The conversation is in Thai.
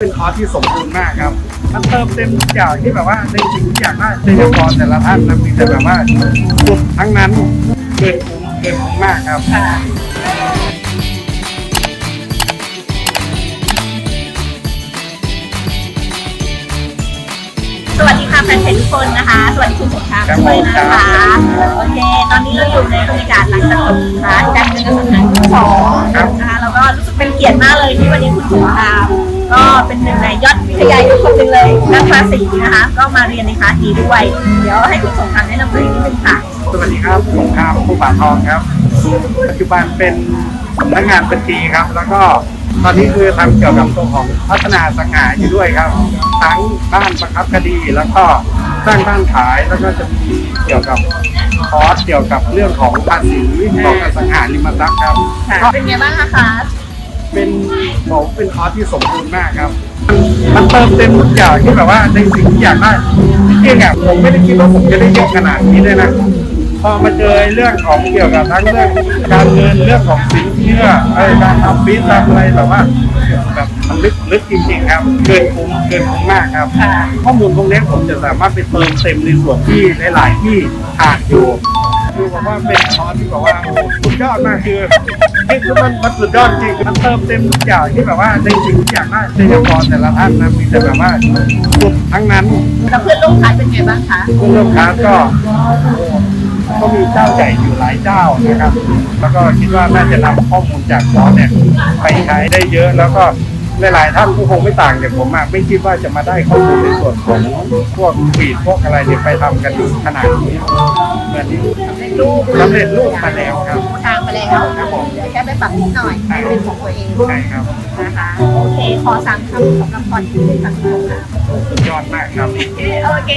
เป็นคอร์สที่สมบูรณ์มากครับ มันเติมเต็มทุกอย่างที่แบบว่าในสิ่งที่อยากได้ในกรแต่ละท่านนะมีแต่แบบว่าสุดทั้งนั้นเกินคุ้มเกินคุ้มมากครับ สวัสดีค่ะแฟนเพจทุกคนนะคะ สวัสดีคุณสงครามครับด้วยนะครัคะ เป็นหนึ่งในยอดวิทยายุคนหนึ่งเลยนักคลาสสีนะคะ ก็มาเรียนในคลาสนี้ด้วย เดี๋ยวให้คุณสงครามแนะนำตัวเองนิดนึงค่ะ สวัสดีครับผมครับผู้ป่าทองครับ ปัจจุบันเป็นพนักงานบัญชีครับ แล้วก็ตอนนี้คือทำเกี่ยวกับตัวของพัฒนาสังหาอยู่ด้วยครับ ทั้งบ้านประคับคดีแล้วก็สร้างบ้านขายแล้วก็จะมีเกี่ยวกับคอร์สเกี่ยวกับเรื่องของภาษีของอสังหาริมทรัพย์ครับ ค่ะก็เป็นไงบ้างคะคลาส เป็นผมเป็นคอร์สที่สมบูรณ์มากครับ มันเติมเต็มทุกอย่างที่แบบว่าในสิ่งที่อยากได้จริงๆอะผมไม่ได้คิดว่าผมจะได้เยอะขนาดนี้เลยนะพอมาเจอเรื่องของเกี่ยวกับทั้งเรื่องการเงินเรื่องของสินเชื่อไอ้การทำบิสทำอะไรแบบว่าแบบมันลึกลึกจริงๆครับ เกินคุ้มเกินคุ้มมากครับ ข้อมูลพวกนี้ผมจะสามารถไปเติมเต็มในส่วนที่หลาย ๆ ที่ขาดอยู่คือบอกว่าเป็นคอร์สที่แบบว่าสุดยอดมากคือ คือมันมันสุดยอดจริงมันเติมเต็มทุกอย่างที่แบบว่าในสิ่งที่อยากได้ในกรแต่ละท่านนะมีแต่แบบว่าสุดทั้งนั้นแล้วเพื่อนร่วมคลาสเป็นไงบ้างคะผู้ร่วมค้าก็โอ้ก็มีเจ้าใหญ่อยู่หลายเจ้านะครับ แล้วก็คิดว่าน่าจะนำข้อมูลจากเขาเนี่ยไปใช้ได้เยอะแล้วก็ หลายๆท่านก็คงไม่ต่างจากผมอะไม่คิดว่าจะมาได้ข้อมูลในส่วนของพวกฟีดพวกอะไรเนี่ยไปทำกันขนาดนี้เหมือนนี้สำเร็จรูปสำเร็จรูปมาแล้วครับทางมาแล้วครับผมเดี๋ยวแค่ไปปรับนิดหน่อยให้เป็นของตัวเองใช่ครับนะคะโอเคขอสามคำสำหรับก่อนที่จะสั่งของค่ะสุดยอดมากครับโอเค